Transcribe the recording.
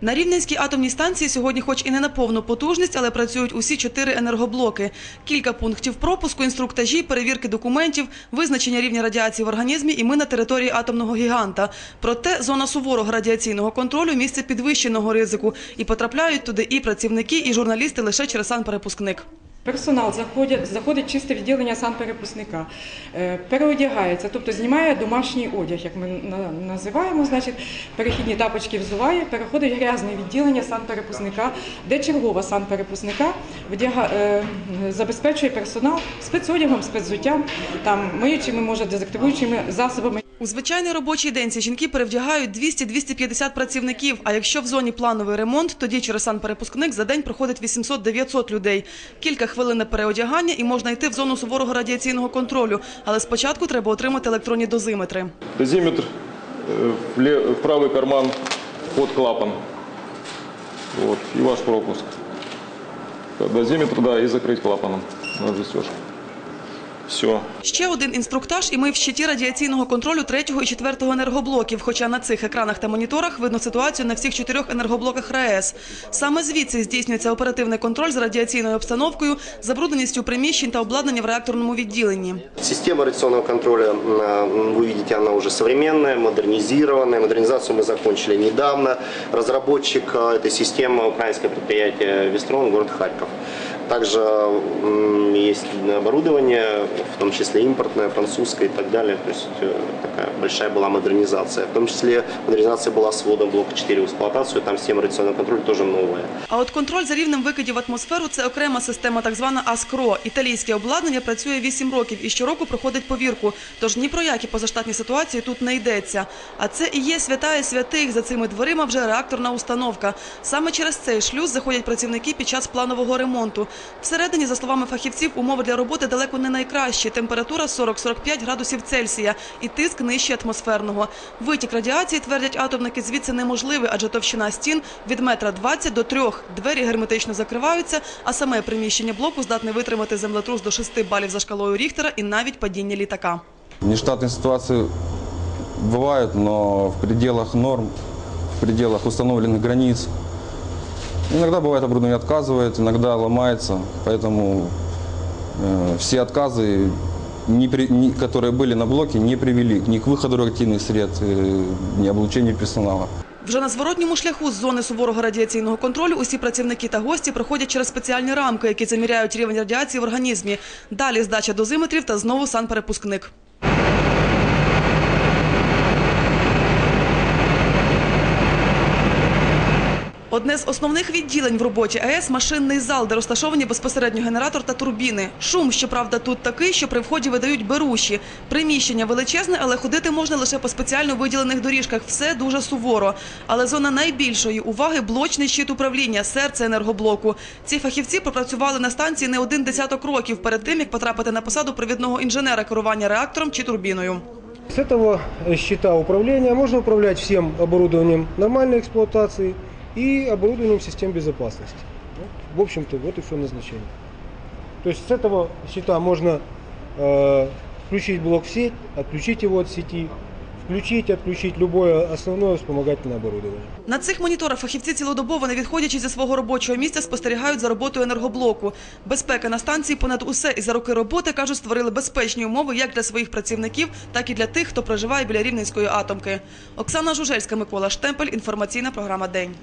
На Рівненській атомній станції сьогодні, хоч і не на повну потужність, але працюють усі чотири енергоблоки. Кілька пунктів пропуску, інструктажі, перевірки документів, визначення рівня радіації в організмі і ми на території атомного гіганта. Проте зона суворого радіаційного контролю – місце підвищеного ризику. І потрапляють туди і працівники, і журналісти лише через санперепускник. Персонал заходить, заходить чисте відділення санперепускника, е, переодягається, тобто знімає домашній одяг, як ми називаємо, значить, перехідні тапочки взуває, переходить в грязне відділення санперепускника, де чергова санперепускника вдяга, е, забезпечує персонал спецодягом, спецзуттям, там, миючими, може, дезактивуючими засобами. У звичайний робочий день ці жінки перевдягають 200-250 працівників, а якщо в зоні плановий ремонт, тоді через санперепускник за день проходить 800-900 людей. Кілька хвилин на переодягання і можна йти в зону суворого радіаційного контролю, але спочатку треба отримати електронні дозиметри. Дозиметр э, в, ле- в правый карман под клапан. Вот, и ваш пропуск. Дозиметр, да, и закрыть клапаном на застежку. Все. Ще один інструктаж, і ми в щиті радіаційного контролю третього і четвертого енергоблоків. Хоча на цих екранах та моніторах видно ситуацію на всіх чотирьох енергоблоках РАЕС. Саме звідси здійснюється оперативний контроль з радіаційною обстановкою, забрудненістю приміщень та обладнання в реакторному відділенні. Система радиационного контроля, м, вы видите, она уже современная, модернизированная. Модернизацию мы закончили недавно. Разработчик э, этой системы – украинское предприятие «Вестрон», город Харьков. Также м, есть оборудование, в том числе импортное, французское и так далее. То есть э, такая большая была модернизация. В том числе модернизация была с вводом блока 4 в эксплуатацию. Там система радиационного контроля тоже новая. А от контроль за рівнем викидів в атмосферу – це окрема система, так звана АСКРО. Італійське обладнання працює 8 років і щороку проходить повірку. Тож ні про які позаштатні ситуації тут не йдеться. А це і є свята і святих. За цими дверима вже реакторна установка. Саме через цей шлюз заходять працівники під час планового ремонту. Всередині, за словами фахівців, умови для роботи далеко не найкращі. Температура 40-45 градусів Цельсія і тиск нижче атмосферного. Витік радіації, твердять атомники, звідси неможливий, адже товщина стін від метра 20 до 3. Двері герметично закриваються, а саме приміщення блоку здатне витримати землетрус до 6 балів за шкалою Ріхтера і навіть падіння літака. Нештатные ситуации бывают, но в пределах норм, в пределах установленных границ. Иногда бывает оборудование отказывает, иногда ломается, поэтому э, все отказы, не при- не- которые были на блоке, не привели ни к выходу реактивных средств, э, ни облучению персонала. Вже на зворотньому шляху з зони суворого радіаційного контролю усі працівники та гості проходять через спеціальні рамки, які заміряють рівень радіації в організмі. Далі здача дозиметрів та знову санперепускник. Одне з основних відділень в роботі АЕС – машинний зал, де розташовані безпосередньо генератор та турбіни. Шум, щоправда, тут такий, що при вході видають беруші. Приміщення величезне, але ходити можна лише по спеціально виділених доріжках. Все дуже суворо. Але зона найбільшої уваги – блочний щит управління, серце енергоблоку. Ці фахівці пропрацювали на станції не один десяток років перед тим, як потрапити на посаду провідного інженера керування реактором чи турбіною. С этого э, счета управления можно управлять всем оборудованием нормальной эксплуатации и оборудованием систем безопасности. Вот, в общем-то, вот и все назначение. То есть с этого счета можно э, включить блок в сеть, отключить его от сети, включить, отключить любое основное вспомогательное оборудование. На цих моніторах фахівці цілодобово, не відходячи зі свого робочого місця, спостерігають за роботою енергоблоку. Безпека на станції понад усе і за роки роботи, кажуть, створили безпечні умови як для своїх працівників, так і для тих, хто проживає біля Рівненської атомки. Оксана Жужельська, Микола Штемпель, інформаційна програма «День».